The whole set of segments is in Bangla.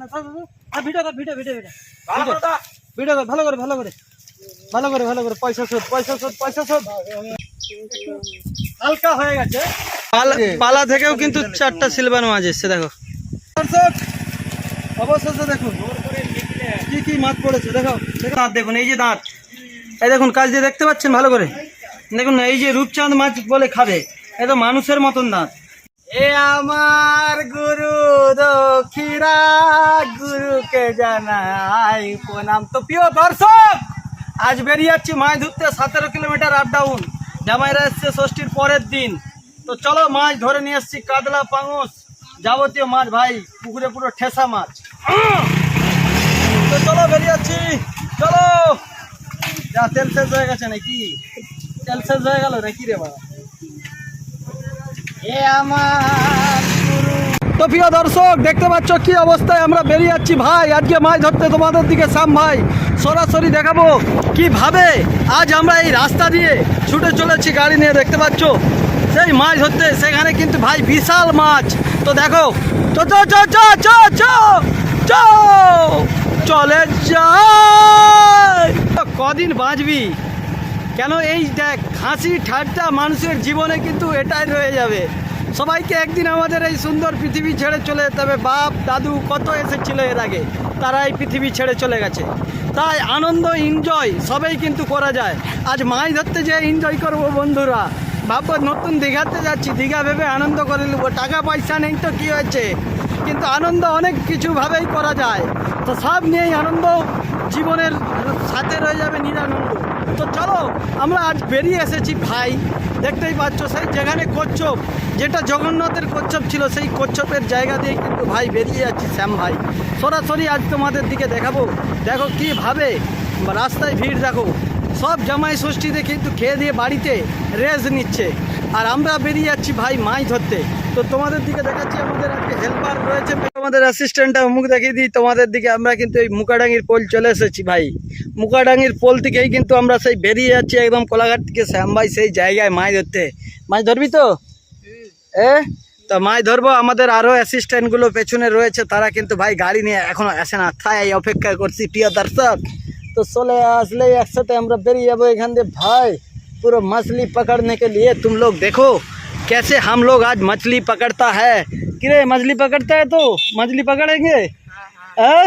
না থাক, থাক, থাক। আর ভিডিও কর ভিডিও ভিডিও ভিডিও। ভিডিও। কর ভালো করে ভালো করে। ভালো করে ভালো করে। পয়সা শোধ পয়সা শোধ পয়সা শোধ। হালকা হয়ে গেছে। পালা পালা থেকেও কিন্তু চারটা সিলভার মাছ এসছে দেখো। অবশেষে দেখুন। কি কি মাছ পড়েছে দেখো দেখো দাঁত দেখুন এই যে দাঁত। এই দেখুন কাজ দিয়ে দেখতে পাচ্ছেন ভালো করে? দেখুন এই যে রূপচাঁদ মাছ বলে খাবে এ তো মানুষের মতন দাঁত। এ আমার গুরু দক্ষিণা, গুরুকে জানাই প্রণাম। তো প্রিয় দর্শক, আজ বেরিয়ে যাচ্ছি মাছ ধরতে সতেরো কিলোমিটার আপ ডাউন জামাইরা এসছে ষষ্ঠীর পরের দিন। তো চলো মাছ ধরে নিয়ে এসছি, কাতলা, পাঙস, যাবতীয় মাছ ভাই, পুকুরে পুরো ঠেসা মাছ। তো চলো বেরিয়ে যাচ্ছি, চলো। যা, তেল শেষ হয়ে গেছে নাকি? তেল শেষ হয়ে গেল নাকি রে বাবা। তো প্রিয় দর্শক, দেখতে পাচ্ছ কি অবস্থায় আমরা বেরিয়ে যাচ্ছি। ভাই, আজকে মাছ ধরতে তোমাদের দিকে সাম ভাই। সরাসরি দেখাবো কীভাবে আজ আমরা এই রাস্তা দিয়ে ছুটে চলেছি গাড়ি নিয়ে, দেখতে পাচ্ছ? সেই মাছ ধরতে, সেখানে কিন্তু ভাই বিশাল মাছ। তো দেখো, চো চো চো চো চো চো চো, চলে যাই। কদিন বাঁচবি? কেন এই দেখ, হাসি ঠাট্টা মানুষের জীবনে কিন্তু এটাই রয়ে যাবে। সবাইকে একদিন আমাদের এই সুন্দর পৃথিবী ছেড়ে চলে যেতে হবে। বাপ, দাদু কত এসেছিল এর আগে, তারা এই পৃথিবী ছেড়ে চলে গেছে। তাই আনন্দ এনজয় সবাই কিন্তু করা যায়। আজ মাছ ধরতে যে এনজয় করব বন্ধুরা। ভাববো নতুন দীঘাতে যাচ্ছি, দীঘা ভেবে আনন্দ করে নেব। টাকা, পয়সা নেই তো কী হয়েছে? কিন্তু আনন্দ অনেক কিছুভাবেই করা যায়। তো সব নিয়েই আনন্দ জীবনের সাথে রয়ে যাবে নিরানন্দ। তো চলো, আমরা আজ বেরিয়ে এসেছি ভাই। দেখতেই পাচ্ছ, সেই যেখানে কচ্ছপ, যেটা জগন্নাথের কচ্ছপ ছিল, সেই কচ্ছপের জায়গা দিয়ে কিন্তু ভাই বেরিয়ে যাচ্ছি শ্যাম ভাই। সরাসরি আজ তোমাদের দিকে দেখাবো। দেখো কীভাবে রাস্তায় ভিড়, দেখো। সব জামাই ষষ্ঠীতে কিন্তু খেয়ে দিয়ে বাড়িতে রেজ নিচ্ছে। আর আমরা বেরিয়ে যাচ্ছি ভাই মাছ ধরতে। তো তোমাদের দিকে দেখাচ্ছি, আমাদের আজকে হেল্পার রয়েছে আমাদের অ্যাসিস্ট্যান্টটা মুখ দেখিয়ে দিই তোমাদের দিকে আমরা কিন্তু এই মুকাডাঙ্গির পোল চলে এসেছি ভাই মুকাডাঙ্গির পোল থেকেই কিন্তু আমরা সেই বেরিয়ে যাচ্ছি একদম কোলাঘাট থেকে শ্যাম ভাই সেই জায়গায় মাছ ধরতে মাছ ধরবি তো এ তো মাছ ধরবো আমাদের আরও অ্যাসিস্ট্যান্টগুলো পেছনে রয়েছে তারা কিন্তু ভাই গাড়ি নিয়ে এখনো আসে না তাই অপেক্ষা করছি প্রিয় দর্শক तो चले আসলে একসাথে আমরা বেরিয়ে যাবো এখান দিয়ে भाई पूरा मछली पकड़ने के लिए तुम लोग देखो कैसे हम लोग आज मछली पकड़ता है किरे मछली पकड़ता है तो मछली पकड़ेंगे हैं?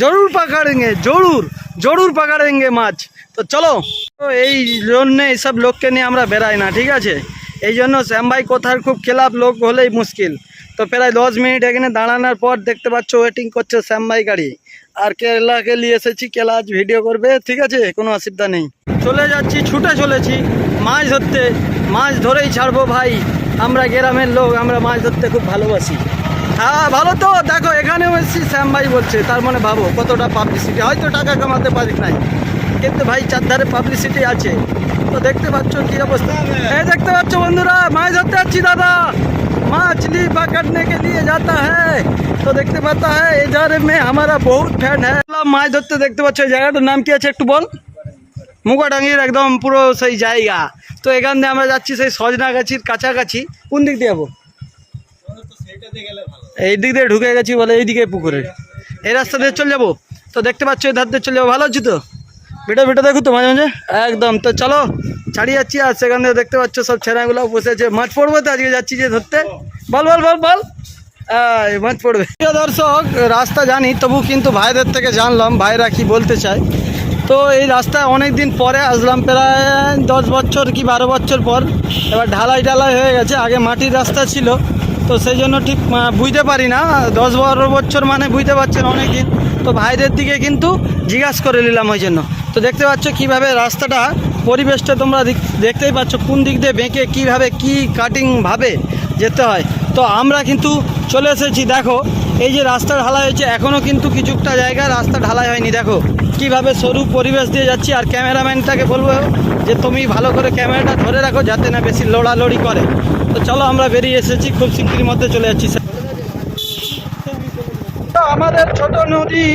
জরুর পকড়েঙ্গে জরুর জরুর পকড়েঙ্গে মাছ তো চলো তো এই জন্যে এইসব লোককে নিয়ে আমরা বেরাই না ঠিক আছে এই জন্য শ্যাম ভাই কোথার খুব খেলাপ লোক হলেই মুশকিল তো প্রায় দশ মিনিট এখানে দাঁড়ানোর পর দেখতে পাচ্ছ ওয়েটিং করছে শ্যাম ভাই গাড়ি আর কেলাকে নিয়ে এসেছি কেলা আজ ভিডিও করবে ঠিক আছে কোনো অসুবিধা নেই চলে যাচ্ছি ছুটে চলেছি মাছ ধরতে মাছ ধরেই ছাড়বো ভাই আমরা গ্রামের লোক আমরা মাছ ধরতে খুব ভালোবাসি হ্যাঁ ভালো তো দেখো এখানেও এসেছি শ্যাম ভাই বলছে তার মানে ভাবো কতটা পাবলিসিটি হয়তো টাকা কামাতে পারি নাই কিন্তু ভাই চারধারে পাবলিসিটি আছে তো দেখতে পাচ্ছ কি অবস্থা এই দেখতে পাচ্ছ বন্ধুরা মাছ ধরতে যাচ্ছি দাদা मछली पकड़ने के लिए जाता है তো দেখতে পাতা है इधर में हमारा बहुत फैन है মাছ ধরতে দেখতে পাচ্ছ এই জায়গাটার নাম কি আছে একটু বল মুগাডাঙ্গির একদম পুরো সেই জায়গা তো এখান দিয়ে আমরা যাচ্ছি সেই সজনা গাছির কাছাকাছি। কোন দিক দিয়ে যাব? এই দিক দিয়ে ঢুকে গেছি বলে এইদিকে পুকুরে। এই রাস্তা দিয়ে চলে যাব। তো দেখতে পাচ্ছ, এই ধার দিয়ে চলে যাব। ভালো আছি তো? ভিডিও ভিডিও দেখো তো মাঝে মাঝে? একদম। তো চলো, ছাড়িয়ে যাচ্ছি আর সেখান থেকে দেখতে পাচ্ছ, সব ছেনাগুলো বসেছে মাছ পড়ব তো? আজকে যাচ্ছি যে ধরতে। বল বল বল বল। মাছ পড়বে। দর্শক, রাস্তা জানি, তবু কিন্তু ভাইদের থেকে জানলাম, ভাইরা কি বলতে চায়। তো এই রাস্তায় অনেক দিন পরে আসলাম, প্রায় দশ বছর কি বারো বছর পর। এবার ঢালাই ঢালাই হয়ে গেছে, আগে মাটির রাস্তা ছিল। তো সেই জন্য ঠিক বুঝতে পারি না, দশ বারো বছর মানে বুঝতে পারছেন অনেক দিন তো ভাইদের দিকে কিন্তু জিজ্ঞাসা করে নিলাম ওই জন্য। তো দেখতে পাচ্ছ কীভাবে রাস্তাটা, পরিবেশটা তোমরা দেখ- দেখতেই পাচ্ছ কোন দিক দিয়ে বেঁকে কীভাবে কী কাটিংভাবে যেতে হয়। তো আমরা কিন্তু চলে এসেছি, দেখো। এই যে রাস্তা ঢালাই হয়েছে এখনও কিন্তু কিছুটা জায়গায় রাস্তা ঢালাই হয়নি, দেখো। কীভাবে সরু পরিবেশ দিয়ে যাচ্ছি, আর ক্যামেরাম্যানটাকে বলব যে তুমি ভালো করে ক্যামেরাটা ধরে রাখো যাতে না বেশি লড়ালড়ি করে। তো চলো আমরা বেরিয়ে এসেছি, খুব শীঘ্রই মধ্যে চলে যাচ্ছি। আমাদের ছোট নদী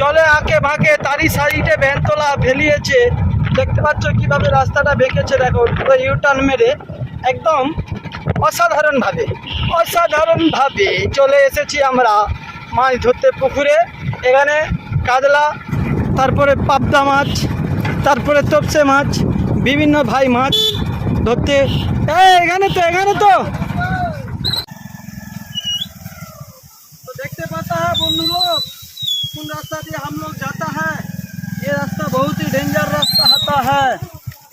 চলে আঁকে বাঁকে তারই সাইডে ভ্যানতলা ফেলিয়েছে দেখতে পাচ্ছ কীভাবে রাস্তাটা বেঁকেছে, দেখো, পুরো ইউটার্ন মেরে। একদম অসাধারণভাবে অসাধারণভাবে চলে এসেছি আমরা মাছ ধরতে পুকুরে এখানে কাতলা তারপরে পাবদা মাছ তারপরে তপসে মাছ বিভিন্ন ভাই মাছ ধরতে এই এখানে তো এখানে তো तो देखते पाता है बंधु लोग कौन रास्ता दिए हम लोग जाता है ये रास्ता बहुत ही डेंजर रास्ता होता है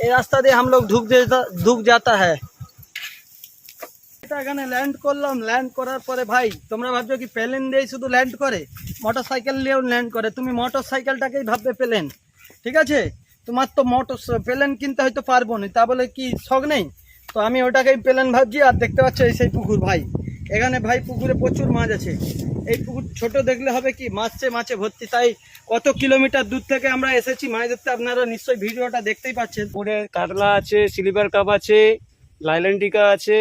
ये रास्ता দিয়ে हम लोग ঢুক যেতা ঢুক जाता है এটা এখানে ল্যান্ড করলাম ল্যান্ড করার পরে ভাই, তোমরা ভাবছ কি প্লেন দিয়েই শুধু ল্যান্ড করে? মোটর সাইকেল নিয়েও ল্যান্ড করে। তুমি মোটর সাইকেলটাকেই ভাববে প্লেন। ঠিক আছে? তোমার তো মোটর প্লেন কিনতে হয়তো পারব না। তা বলে কি শখ নেই? তো আমি ওটাকেই প্লেন ভাবছি, আর দেখতে পাচ্ছ এই সেই পুকুর ভাই। এখানে ভাই পুকুরে প্রচুর মাছ আছে। এই পুকুর ছোট দেখলে হবে কি, মাছে মাছে ভর্তি। তাই কত কিলোমিটার দূর থেকে আমরা এসেছি মাছ ধরতে, আপনারা নিশ্চয়ই ভিডিওটা দেখতেই পাচ্ছেন। পুকুরে কাতলা আছে সিলভার কাপ আছে লাইল্যান্ডিকা আছে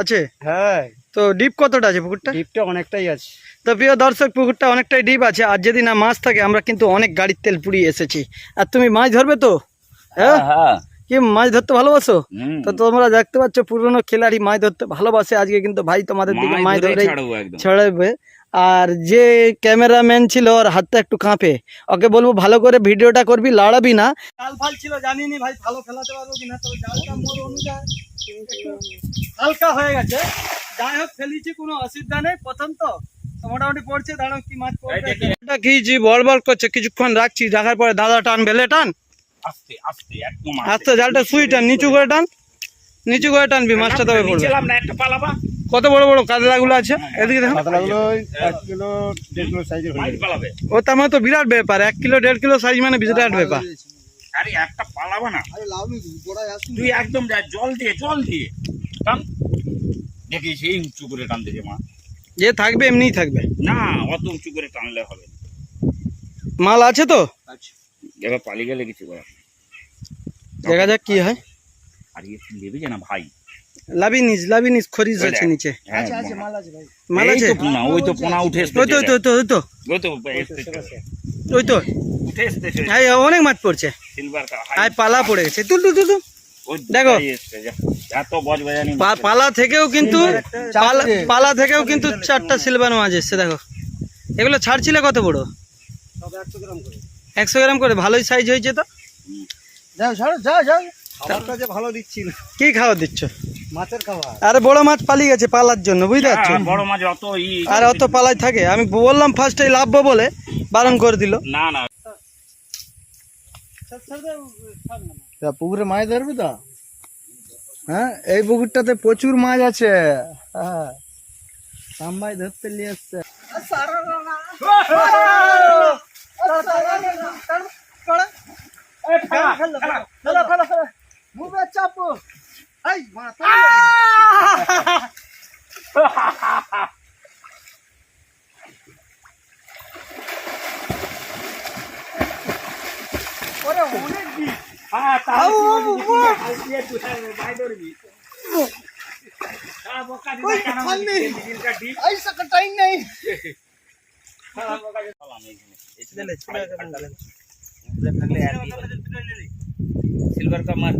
আছে? হ্যাঁ। তো ডিপ কতটা আছে পুকুরটা? ডিপটা অনেকটাই আছে। তো প্রিয় দর্শক পুকুরটা অনেকটাই ডিপ আছে। আর যদি না মাছ থাকে আমরা কিন্তু অনেক গাড়ির তেল পুড়িয়ে এসেছি। আর তুমি মাছ ধরবে তো? হ্যাঁ? কি মাছ ধরতে ভালোবাসো? তো তোমরা দেখতে পাচ্ছ পুরনো খেলাড়ি মাছ ধরতে ভালোবাসে। আজকে কিন্তু ভাই তোমাদের দিকে মাছ ধরে ছড়াবে। আর যে ক্যামেরাম্যান ছিল ওর হাতটা একটু কাঁপে। ওকে বলব ভালো করে ভিডিওটা করবি লড়াবি না। কাল ফাল ছিল জানিনি ভাই ভালো খেলাতে পারব কিনা তবে জালটা মোর অনুযায়ী হালকা হয়ে গেছে। যাই হোক ফেলিছি কোনো অসুবিধা নেই। প্রথম তো মোটামুটি পড়ছে দাঁড়াও কি মাছ পড়বে এটা কি জি বল বল করছে কিছুক্ষণ রাখছি রাখার পরে দাদা টান বেলে টান। আস্তে আস্তে একদম আস্তে। জালটা সুই টান নিচু করে টান। নিচু করে টানবি মাছটা তবে পড়বে। একটা পালাবা। কত বড় বড় কাতলাগুলো আছে? এদিকে দেখো। এক কিলো দেড় কিলো সাইজের মাছ পালাবে ও তার মানে তো বিরাট ব্যাপার এক কিলো দেড় কিলো সাইজ মানে বিরাট ব্যাপার। আরে একটা পালাবা না। তুই একদম যা জল দিয়ে জল দিয়ে টান দেখিস এই উঁচু করে টানতে যে মা। যে থাকবে এমনিই থাকবে। না অত উঁচু করে টানলে হবে মাল আছে তো? এবার পালিয়ে গেলে কিছু করার দেখা যাক কি হয়। আর ইয়ে নেবে না ভাই? লাভিনিস লাভিনিস খরিজ আছে। নিচে। হ্যাঁ মাল এই আছে? তো পোনা ওই তো পোনা উঠে ওই তো ওই তো ওই তো। ওই তো ওই তো ওই তো। উঠে এসতেছে এই অনেক মাছ পড়ছে। সিলভার কা পালা পড়ে গেছে। তুল তুল তুল। দেখো। পালা থেকেও কিন্তু পালা- পালা থেকেও কিন্তু চারটা সিলভার মাছ এসছে দেখো। এগুলো ছাড়ছিলে কত বড়? একশো গ্রাম করে। ভালোই সাইজ হয়েছে তো? যাও যাও যাও। খাবারটা যে ভালো দিচ্ছিল কি খাবার দিচ্ছ? মাছের খাবার? আরে বড় মাছ পালিয়ে গেছে পালার জন্য বুঝতে পারছ? হ্যাঁ, বড় মাছ অত আর অত পালাই থাকে। আমি বললাম ফার্স্টে লাভবো বলে বারণ করে দিল। না না। পুকুরে মাছ ধরবি তো? হ্যাঁ এই পুকুরটাতে প্রচুর মাছ আছে। হ্যাঁ। সাম্বাই ধরতে নিয়ে আসছে হ্যাঁ তাহলে কি বলবি? দিয়ে তুই ভাই ধরবি সারা বকা দিবা কেন আমাকে? দিনটা ডিপ। সারা বকা দিবা। পালাম এইখানে। এইখানে খালি খাটটা দে। উপরে থাকলে আর কি হবে? সিলভার কাপ মাছ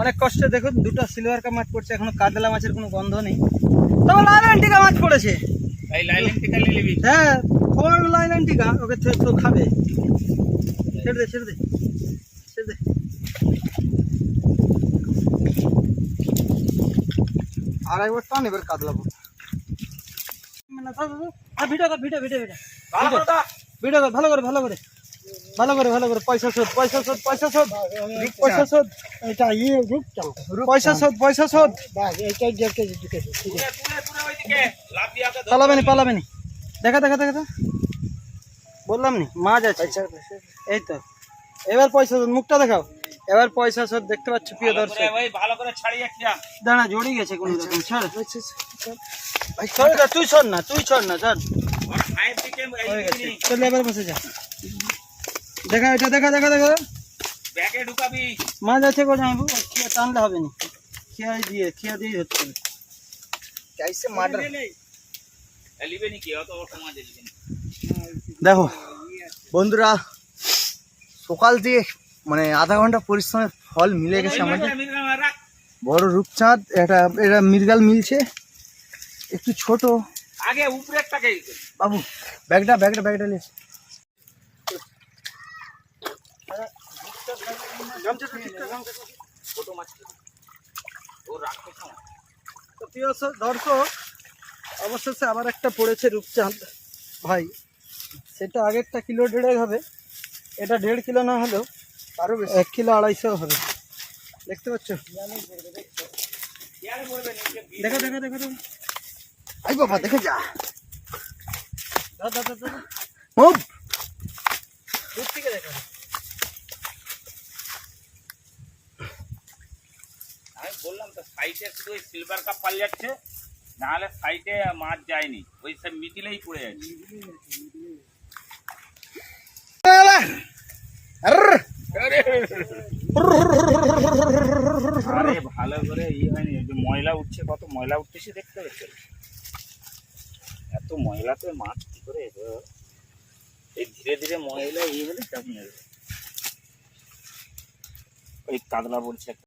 অনেক কষ্টে দেখুন দুটো সিলভার কাপ মাছ পড়ছে এখনও কাতলা মাছের কোনো গন্ধ নেই। তবে লাইলান্টিকা মাছ পড়েছে। এই লাইলেন থেকে নিয়ে নিবি। হ্যাঁ ফোর ওকে তো খাবে। ছেড়ে দে ছেড়ে দে ছেড়ে দে। আর একবার টান এবার কাতলাবো না, থাক, থাক, থাক। আর ভিডিও কর ভিডিও ভিডিও ভিডিও। ভালো করে দাও। ভিডিও কর ভালো করে ভালো করে। ভালো করে ভালো করে পয়সা শোধ পয়সা শোধ পয়সা শোধ পয়সা শোধ এটা ইয়ে রূপটা পয়সা শোধ পয়সা শোধ পালাবেনি পালাবেনি দেখা দেখা দেখা। বললাম নি মাছ আছে এই তো এবার পয়সা শোধ মুখটা দেখাও এবার পয়সা শোধ দেখতে পাচ্ছ প্রিয় দর্শক করে ভালো করে ছাড়িয়ে দাঁড়া জড়িয়ে গেছে কোনো রকম ছাড় ছাড় তুই ছড় না তুই ছড় না হয়ে দিকে চল এবার বসে যা দেখা এটা দেখা দেখা দেখা। ব্যাগে ঢুকাবি। মাছ আছে গো জামাইবু খেয়ে টানলে হবে না। খেয়াই দিয়ে খেয়া দিয়েই হচ্ছে। চাইছে মার্ডার। দেখো বন্ধুরা সকাল দিয়ে মানে আধা ঘণ্টা পরিশ্রমের ফল মিলে গেছে আমাদের। বড় রূপচাঁদ এটা এটা মৃগাল মিলছে। একটু ছোট। আগে উপরেরটাকে বাবু ব্যাগটা ব্যাগটা ব্যাগটা নিয়ে দর্শক অবশেষে আবার একটা পড়েছে রূপচাঁদ ভাই। সেটা আগেরটা কিলো দেড়েক হবে। এটা দেড় কিলো না হলেও আরও বেশি। এক কিলো আড়াইশো হবে। দেখতে পাচ্ছ? দেখো দেখো দেখো দেখো। আই বাবা দেখে যা। দাও, দাও। মুভ থেকে দেখো। আমি বললাম তো সাইডে শুধু ওই সিলভার কাপ পাল যাচ্ছে নাহলে সাইডে মাছ যায়নি। ওই সব মিডিলেই পড়ে যাচ্ছে। আরে, ভালো করে ই হয়নি যে ময়লা উঠছে, কত ময়লা উঠতেছে দেখতে পাচ্ছেন এত ময়লাতে মাছ কি করে? এই ধীরে ধীরে ময়লা ই হলে কেমন ওই কাতলা বলছে